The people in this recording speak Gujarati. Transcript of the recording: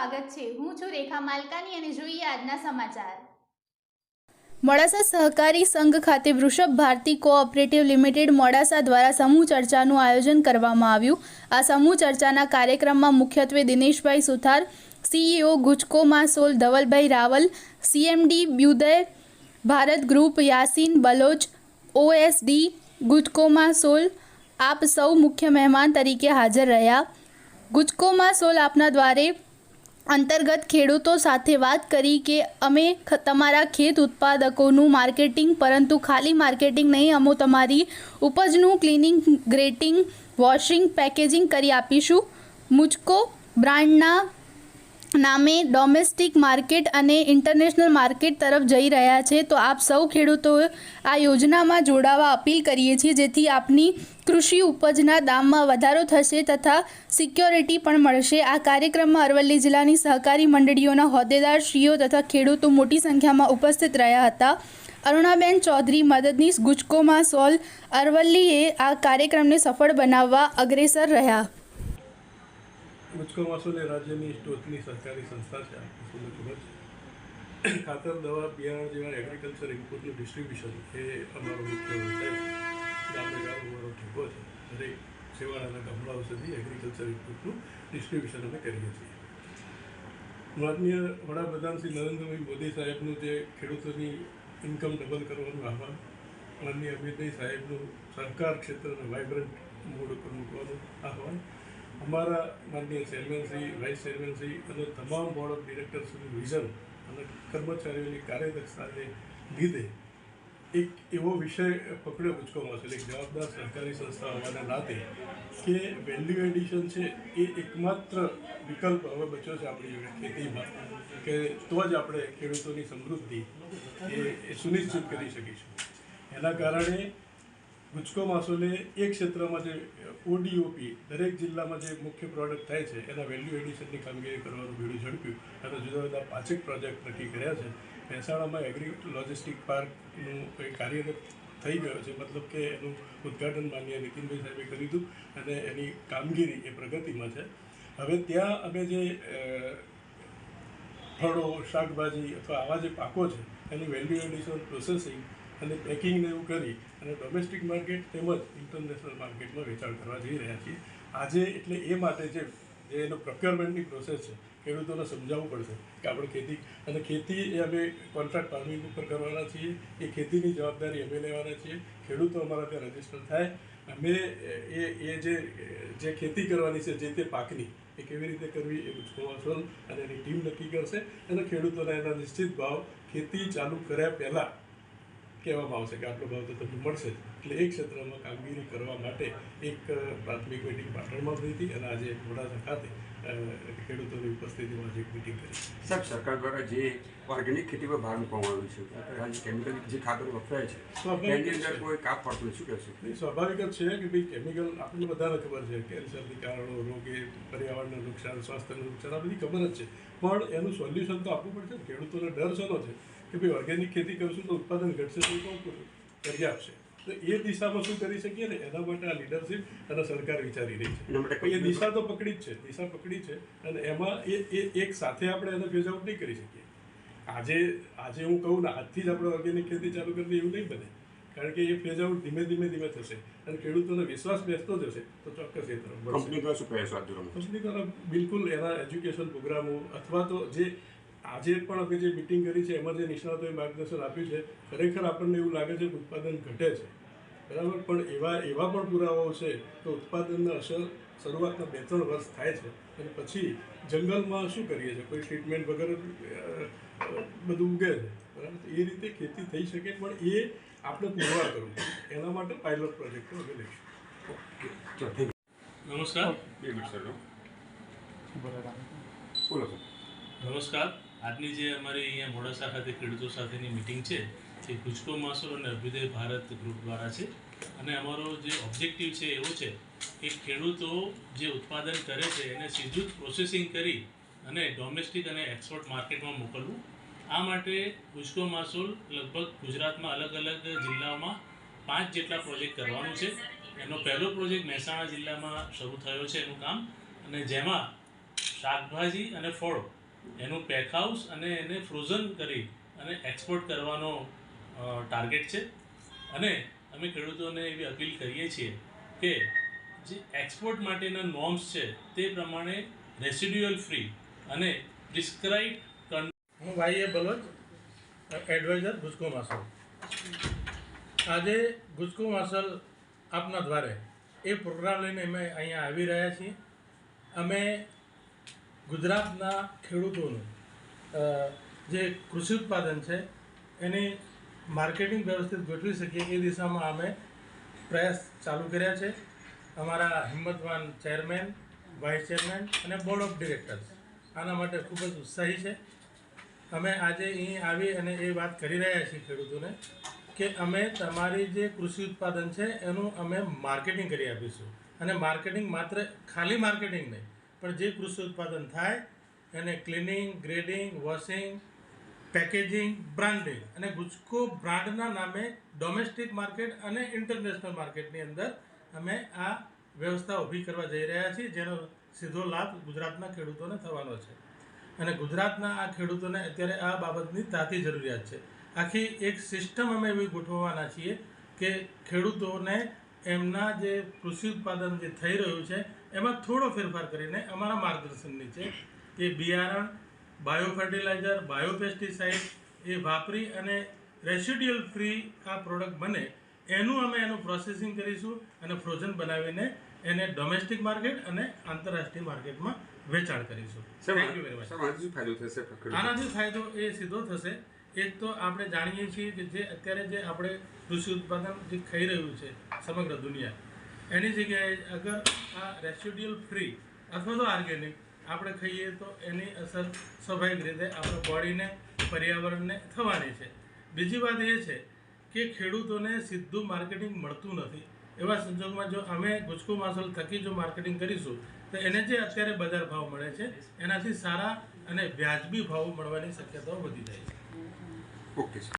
સ્વાગત છે. હું છું રેખા માલકાની અને જોઈએ આજના સમાચાર. મોડાસા સહકારી સંઘ ખાતે વૃષભ ભારતી કોઓપરેટિવ લિમિટેડ મોડાસા દ્વારા સમૂહ ચર્ચાનું આયોજન કરવામાં આવ્યું. આ સમૂહ ચર્ચાના કાર્યક્રમમાં મુખ્યત્વે દિનેશભાઈ સુથાર, સીઈઓ ગુજકો સોલ, ધવલભાઈ રાવલ, સીએમડી બ્યુદય, ભારત ગ્રુપ, યાસીન બલોચ, ઓએસડી ગુજકોમાં સોલ, આપ સૌ મુખ્ય મહેમાન તરીકે હાજર રહ્યા. ગુજકોમાં સોલ આપના દ્વારે અંતર્ગત ખેડૂતો સાથે વાત કરી કે અમે તમારા ખેત ઉત્પાદકોનું માર્કેટિંગ, પરંતુ ખાલી માર્કેટિંગ નહીં, અમે તમારી ઉપજનું ક્લિનિંગ, ગ્રેટિંગ, વોશિંગ, પેકેજિંગ કરી આપીશું. મુજકો બ્રાન્ડના નામે ડોમેસ્ટિક માર્કેટ અને ઇન્ટરનેશનલ માર્કેટ તરફ જઈ રહ્યા છે. તો આપ સૌ ખેડૂતો આ યોજનામાં જોડાવા અપીલ કરીએ છીએ, જેથી આપની કૃષિ ઉપજના દામમાં વધારો થશે તથા સિક્યોરિટી પણ મળશે. આ કાર્યક્રમમાં અરવલ્લી જિલ્લાની સહકારી મંડળીઓના હોદ્દેદારશ્રીઓ તથા ખેડૂતો મોટી સંખ્યામાં ઉપસ્થિત રહ્યા હતા. અરુણાબેન ચૌધરી, મદદનીશ ગુજકોમાં સોલ અરવલ્લીએ આ કાર્યક્રમને સફળ બનાવવા અગ્રેસર રહ્યા. ગુજકો માસોલ એ રાજ્યની ટોચની સરકારી સંસ્થા છે. આપણને ખબર છે ખાતર દવા, બિયારણ જેવા એગ્રીકલ્ચર ઇનપુટનું ડિસ્ટ્રીબ્યુશન એ અમારો મુખ્ય વ્યવસાય છે. ગામે ગામ અમારો ઠેકો છે. દરેક છેવાડાના ગામડાઓ સુધી એગ્રીકલ્ચર ઇનપુટનું ડિસ્ટ્રીબ્યુશન અમે કરીએ છીએ. માનનીય વડાપ્રધાન શ્રી નરેન્દ્રભાઈ મોદી સાહેબનું જે ખેડૂતોની ઇન્કમ ડબલ કરવાનું આહવાન, માનનીય અમિતભાઈ સાહેબનું સહકાર ક્ષેત્રને વાઇબ્રન્ટ મોડ ઉપર મૂકવાનું આહવાન અમારા માનનીય ચેરમેનશ્રી વાઇસ ચેરમેનશ્રી અને તમામ બોર્ડ ઓફ ડિરેક્ટર્સનું વિઝન અને કર્મચારીઓની કાર્યદક્ષતાને લીધે એક એવો વિષય પકડ્યો ગુજકોમાં છે એક જવાબદાર સરકારી સંસ્થા હોવાના નાતે કે વેલ્યુ એડિશન છે એ એકમાત્ર વિકલ્પ હવે બચ્યો છે આપણી ખેતીમાં. કે તો જ આપણે ખેડૂતોની સમૃદ્ધિ એ સુનિશ્ચિત કરી શકીશું. એના કારણે ગુજકો માસોલે એક ક્ષેત્રમાં જે ઓડીઓપી દરેક જિલ્લામાં જે મુખ્ય પ્રોડક્ટ થાય છે, એના વેલ્યુ એડિશનની કામગીરી કરવાનું બીડું ઝડપ્યું. અને જુદા જુદા પાંચેક પ્રોજેક્ટ નક્કી કર્યા છે. મહેસાણામાં એગ્રી લોજિસ્ટિક પાર્કનું કાર્યરત થઈ ગયો છે. મતલબ કે એનું ઉદ્ઘાટન માન્ય નીતિનભાઈ સાહેબે કર્યું હતું અને એની કામગીરી એ પ્રગતિમાં છે. હવે ત્યાં અમે જે ફળો, શાકભાજી અથવા આવા જે પાકો છે, એનું વેલ્યુ એડિશન પ્રોસેસિંગ અને પેકિંગને એવું કરી અને ડોમેસ્ટિક માર્કેટ તેમજ ઇન્ટરનેશનલ માર્કેટમાં વેચાણ કરવા જઈ રહ્યા છીએ. આજે એટલે એ માટે જે જે એનો પ્રોક્યોરમેન્ટની પ્રોસેસ છે ખેડૂતોને સમજાવવું પડશે કે આપણે ખેતી, અને ખેતી એ અમે કોન્ટ્રાક્ટ ફાર્મિંગ ઉપર કરવાના છીએ, એ ખેતીની જવાબદારી અમે લેવાના છીએ, ખેડૂતો અમારા ત્યાં રજિસ્ટર થાય. અમે, એ એ જે જે ખેતી કરવાની છે, જે તે પાકની, એ કેવી રીતે કરવી એ ગુજકોવાસોલ અને એની ટીમ નક્કી કરશે અને ખેડૂતોને એના નિશ્ચિત ભાવ ખેતી ચાલુ કર્યા પહેલાં કહેવામાં આવશે કે આટલો ભાવ તો તમને મળશે એટલે એ ક્ષેત્રમાં કામગીરી કરવા માટે એક પ્રાથમિક મિટિંગ પાટણમાં થઈ હતી અને આજે મોડાસા ખાતે ખેડૂતોની ઉપસ્થિતિમાં આજે એક મિટિંગ કરી. સાહેબ સરકાર દ્વારા જે ઓર્ગેનિક ખેતી પર ભાર મૂકવામાં આવ્યો છે આજે કેમિકલ જે ખાતર વપરાય છે એની અંદર કોઈ કાપ પડતું શું કહેશે? નહીં, સ્વાભાવિક જ છે કે ભાઈ કેમિકલ આપણને બધાને ખબર છે કેન્સરની કારણો રોગે પર્યાવરણનું નુકસાન સ્વાસ્થ્યનું નુકસાન આ બધી ખબર જ છે. પણ એનું સોલ્યુશન તો આપવું પડશે ખેડૂતોને ડર શેનો છે? કે ભાઈ ઓર્ગેનિક ખેતી કરશું તો ઉત્પાદન ઘટશે તો કોણ કરી? આપશે તો એ દિશામાં શું કરી શકીએ ને? એના માટે આ લીડરશિપ અને સરકાર વિચારી રહી છે. એ દિશા તો પકડી જ છે. દિશા પકડી છે. અને એમાં એ એ એક સાથે આપણે એને ફેઝ આઉટ નહીં કરી શકીએ. આજે આજે હું કહું ને આજથી જ આપણે ઓર્ગેનિક ખેતી ચાલુ કરી એવું નહીં બને. કારણ કે એ ફેઝ આઉટ ધીમે ધીમે ધીમે થશે. અને ખેડૂતોને વિશ્વાસ બેસતો જશે તો ચોક્કસ એ તરફ કંપની દ્વારા શું પ્રયાસો હાથ ધરવામાં કંપની દ્વારા બિલકુલ એના એજ્યુકેશન પ્રોગ્રામો અથવા તો જે આજે પણ અમે જે મિટિંગ કરી છે એમાં જે નિષ્ણાતોએ માર્ગદર્શન આપ્યું છે ખરેખર આપણને એવું લાગે છે કે ઉત્પાદન ઘટે છે. બરાબર? પણ એવા એવા પણ પુરાવાઓ છે કે ઉત્પાદનના અસર શરૂઆતના બે ત્રણ વર્ષ થાય છે અને પછી જંગલમાં શું કરીએ છીએ? કોઈ ટ્રીટમેન્ટ વગર બધું ઉગે છે. બરાબર? એ રીતે ખેતી થઈ શકે પણ એ આપણે પુરવાર કરવું એના માટે પાયલોટ પ્રોજેક્ટ અમે લઈશું. નમસ્કાર. બે મિનિટ સર બોલો નમસ્કાર. આજની જે અમારી અહીંયા મોડાસા ખાતે ખેડૂતો સાથેની મિટિંગ છે, એ ગુજકો માસોર અને અભ્યુદય ભારત ગ્રુપ દ્વારા છે. અને અમારો જે ઓબ્જેક્ટિવ છે એવો છે કે ખેડૂતો જે ઉત્પાદન કરે છે, એને સીધું જ પ્રોસેસિંગ કરી અને ડોમેસ્ટિક અને એક્સપોર્ટ માર્કેટમાં મોકલવું. આ માટે ગુજકો માસોલ લગભગ ગુજરાતમાં અલગ અલગ જિલ્લાઓમાં પાંચ જેટલા પ્રોજેક્ટ કરવાનું છે. એનો પહેલો પ્રોજેક્ટ મહેસાણા જિલ્લામાં શરૂ થયો છે એનું કામ. અને જેમાં શાકભાજી અને ફળો એનું પેકહાઉસ અને એને ફ્રોઝન કરી અને એક્સપોર્ટ કરવાનો ટાર્ગેટ છે. અને અમે ખેડૂતોને એવી અપીલ કરીએ છીએ કે જે એક્સપોર્ટ માટેના નોર્મ્સ છે તે પ્રમાણે રેસિડ્યુઅલ ફ્રી અને પ્રિસ્ક્રાઇબ હું ભાઈએ બલોચ એડવાઇઝર ગુજકો માસલ. આજે ગુજકો માસલ આપના દ્વારે એ પ્રોગ્રામ લઈને અમે અહીંયા આવી રહ્યા છીએ. અમે ગુજરાતના ખેડૂતોનું જે કૃષિ ઉત્પાદન છે, એની માર્કેટિંગ વ્યવસ્થિત ગોઠવી શકીએ એ દિશામાં અમે પ્રયાસ ચાલુ કર્યા છે. અમારા હિંમતવાન ચેરમેન, વાઇસ ચેરમેન અને બોર્ડ ઓફ ડિરેક્ટર્સ. આના માટે ખૂબ જ ઉત્સાહી છે. અમે આજે અહીં આવી અને એ વાત કરી રહ્યા છીએ ખેડૂતોને કે અમે તમારી જે કૃષિ ઉત્પાદન છે, એનું અમે માર્કેટિંગ કરી આપીશું. અને માર્કેટિંગ માત્ર ખાલી માર્કેટિંગ નહીં પણ જે કૃષિ ઉત્પાદન થાય, એને cleaning grading washing packaging branding અને ગુજકો બ્રાન્ડના નામે ડોમેસ્ટિક માર્કેટ અને ઇન્ટરનેશનલ માર્કેટની અંદર અમે આ વ્યવસ્થા ઊભી કરવા જઈ રહ્યા છીએ, જેનો સીધો લાભ ગુજરાતના ખેડૂતોને થવાનો છે. અને ગુજરાતના આ ખેડૂતોને અત્યારે આ બાબતની તાતી જરૂરિયાત છે. આખી એક સિસ્ટમ અમે એવી ગોઠવવાના છીએ કે ખેડૂતોને એમના જે કૃષિ ઉત્પાદન જે થઈ રહ્યું છે એમાં થોડો ફેરફાર કરીને અમારા માર્ગદર્શન નીચે એ બિયારણ બાયો ફર્ટિલાઇઝર બાયો પેસ્ટિસાઇડ એ વાપરી અને રેસિડ્યુઅલ ફ્રી આ પ્રોડક્ટ બને એનું અમે એનું પ્રોસેસિંગ કરીશું અને ફ્રોઝન બનાવીને એને ડોમેસ્ટિક માર્કેટ અને આંતરરાષ્ટ્રીય માર્કેટમાં વેચાણ કરીશું. થેન્ક યુ વેરી મચ આનાથી ફાયદો થશે આનાથી ફાયદો એ સીધો થશે. એક તો આપણે જાણીએ છીએ કે જે અત્યારે જે આપણે કૃષિ ઉત્પાદન જે ખાઈ રહ્યું છે સમગ્ર દુનિયા. એની જગ્યાએ અગર આ રેસિડ્યુઅલ ફ્રી અથવા તો ઓર્ગેનિક આપણે ખાઈએ તો એની અસર સ્વાભાવિક રીતે આપણા બોડીને પર્યાવરણને થવાની છે. બીજી વાત એ છે કે ખેડૂતોને સીધું માર્કેટિંગ મળતું નથી. એવા સંજોગમાં જો અમે ગુજકો માસલ થકી જો માર્કેટિંગ કરીશું, તો એને જે અત્યારે બજાર ભાવ મળે છે, એનાથી સારા અને વ્યાજબી ભાવ મળવાની શક્યતાઓ વધી જાય છે. ઓકે